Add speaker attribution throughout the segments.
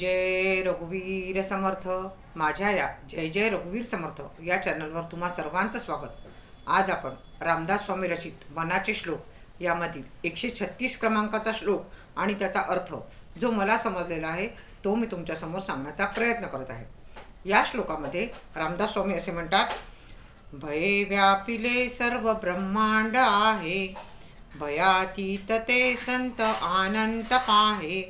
Speaker 1: जय रघुवीर समर्थ. माझ्या या जय जय रघुवीर समर्थ या चॅनलवर तुम्हा सर्वांचं स्वागत. आज आपण रामदास स्वामी रचित मनाचे श्लोक यामधील एकशे छत्तीस क्रमांकाचा श्लोक आणि त्याचा अर्थ जो मला समजलेला आहे तो मी तुमच्यासमोर सांगण्याचा प्रयत्न करत आहे. या श्लोकामध्ये रामदास स्वामी असे म्हणतात भय व्यापिले सर्व ब्रह्मांड आहे भयातीत ते संत आनंद पाहे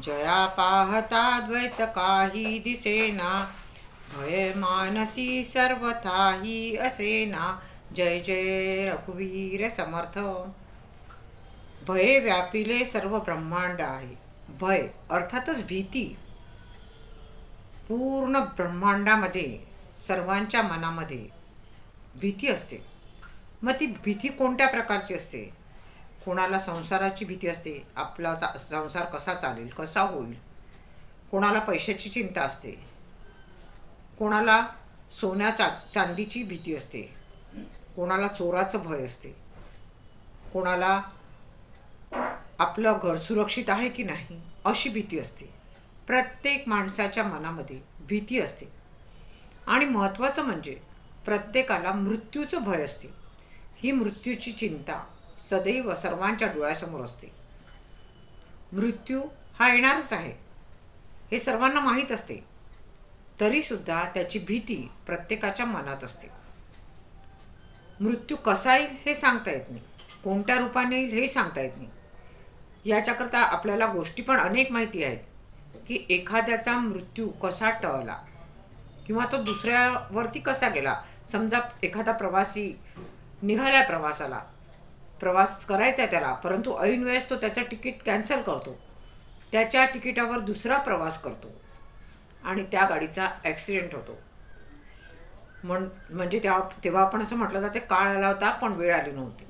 Speaker 1: जया पाहता द्वैत काही दिसेना. भय मानसी सर्वथाही असेना. जय जय रघुवीर समर्थ. भय व्यापिले सर्व ब्रह्मांड आहे. भय अर्थातच भीती. पूर्ण ब्रह्मांडामध्ये सर्वांच्या मनामध्ये भीती असते. मग ती भीती कोणत्या प्रकारची असते? कोणाला संसाराची भीती असते आपला चा संसार कसा चालेल कसा होईल? कोणाला पैशाची चिंता असते? कोणाला सोन्या चा चांदीची भीती असते? कोणाला चोराचं भय असते? कोणाला आपलं घर सुरक्षित आहे की नाही अशी भीती असते. प्रत्येक माणसाच्या मनामध्ये भीती असते. आणि महत्त्वाचं म्हणजे प्रत्येकाला मृत्यूचं भय असते. ही मृत्यूची चिंता सदैव सर्वांच्या डोळ्यासमोर असते. मृत्यू हा येणारच आहे. हे सर्वांना माहीत असते. तरीसुद्धा त्याची भीती प्रत्येकाच्या मनात असते. मृत्यू कसा येईल हे सांगता येत नाही. कोणत्या रूपाने येईल हे सांगता येत नाही. याच्याकरता आपल्याला गोष्टी पण अनेक माहिती आहेत की एखाद्याचा मृत्यू कसा टळला किंवा तो दुसऱ्यावरती कसा गेला. समजा एखादा प्रवासी निघाला प्रवासाला प्रवास करायचा आहे त्याला परंतु ऐनवेळेस तो त्याचं तिकीट कॅन्सल करतो. त्याच्या तिकिटावर दुसरा प्रवास करतो. आणि त्या गाडीचा ॲक्सिडेंट होतो. म्हण म्हणजे तेव्हा तेव्हा आपण असं म्हटलं जाते काळ आला होता पण वेळ आली नव्हती.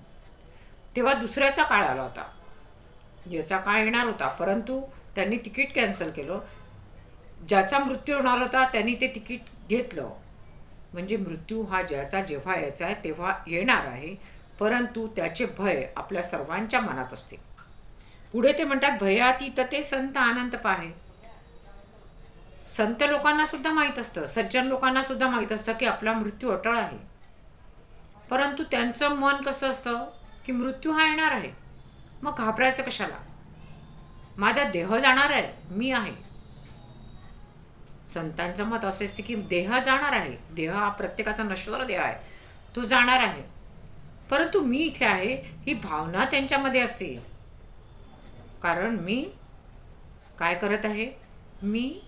Speaker 1: तेव्हा दुसऱ्याचा काळ आला होता ज्याचा काळ येणार होता परंतु त्यांनी तिकीट कॅन्सल केलं. ज्याचा मृत्यू होणार होता त्यांनी ते तिकीट घेतलं. म्हणजे मृत्यू हा ज्याचा जेव्हा यायचा आहे तेव्हा येणार आहे. परंतु त्याचे भय आपल्या सर्वांच्या मनात असते. पुढे ते म्हणतात भयातीत ते संत आनंद पाहे. संत लोकांना सुद्धा माहीत असतं सज्जन लोकांना सुद्धा माहीत असतं की आपला मृत्यू अटळ आहे. परंतु त्यांचं मन कसं असतं की मृत्यू हा येणार आहे. मग घाबरायचं कशाला? माझा देह जाणार आहे मी आहे. संतांचं मत असं असते की देह जाणार आहे. देह हा प्रत्येकाचा नश्वर देह आहे. तो जाणार आहे. परंतु मी इथे आहे ही भावना त्यांच्यामध्ये असते. कारण मी काय करत आहे? मी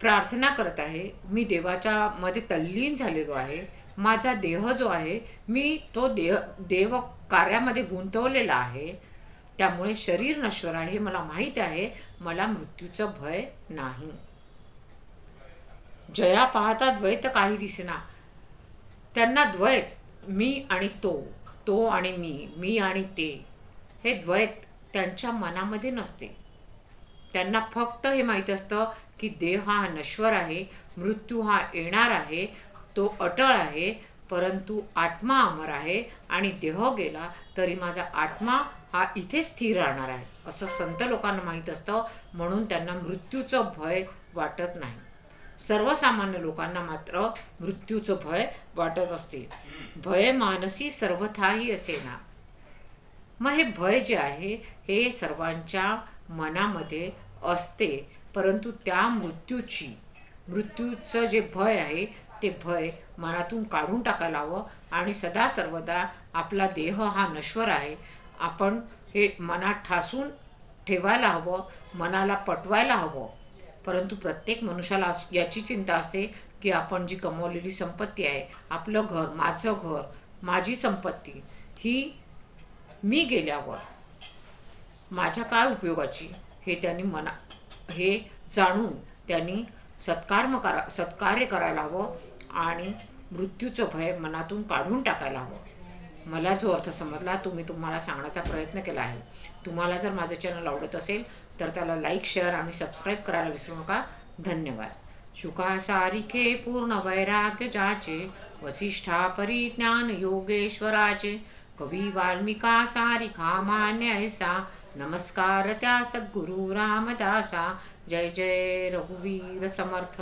Speaker 1: प्रार्थना करत आहे. मी देवाच्या मध्ये तल्लीन झालेलो आहे. माझा देह जो आहे मी तो देह देव कार्यामध्ये गुंतवलेला आहे. त्यामुळे शरीर नश्वर आहे हे मला माहीत आहे. मला मृत्यूचं भय नाही. जया पाहता द्वैत काही दिसेना. त्यांना द्वैत मी आणि तो तो आणि मी मी आणि ते हे द्वैत त्यांच्या मनामध्ये नसते. त्यांना फक्त हे माहीत असतं की देह हा नश्वर आहे मृत्यू हा येणार आहे तो अटळ आहे परंतु आत्मा अमर आहे आणि देह गेला तरी माझा आत्मा हा इथे स्थिर राहणार आहे असं संत लोकांना माहीत असतं म्हणून त्यांना मृत्यूचं भय वाटत नाही. सर्वसामान्य लोकांना मात्र मृत्यूचं भय वाटत असते. भय मानसी सर्वथाही असे ना. मग हे भय जे आहे हे सर्वांच्या मनामध्ये असते परंतु त्या मृत्यूची मृत्यूचं जे भय आहे ते भय मनातून काढून टाकायला हवं आणि सदा सर्वदा आपला देह हा नश्वर आहे. आपण हे मनात ठासून ठेवायला हवं मनाला पटवायला हवं. परंतु प्रत्येक मनुष्याला याची चिंता असते की आपण जी कमवलेली संपत्ती आहे आपलं घर माझं घर माझी संपत्ती ही मी गेल्यावर माझ्या काय उपयोगाची? हे त्यांनी मना हे जाणून त्यांनी सत्कर्म करा सत्कार्य करायला हवं आणि मृत्यूचं भय मनातून काढून टाकायला हवं. मला जो अर्थ समजला तो मी तुम्हाला सांगण्याचा प्रयत्न केला आहे. तुम्हाला जर माझं चॅनल आवडत असेल तर त्याला लाईक शेअर आणि सबस्क्राईब करायला विसरू नका. धन्यवाद. शुका सारिखे पूर्ण वैराग्य जाचे वसिष्ठा परिज्ञान योगेश्वराचे कवी वाल्मिका सारिखा मान्य ऐसा नमस्कार त्या सद्गुरु रामदासा जय जय रघुवीर समर्थ.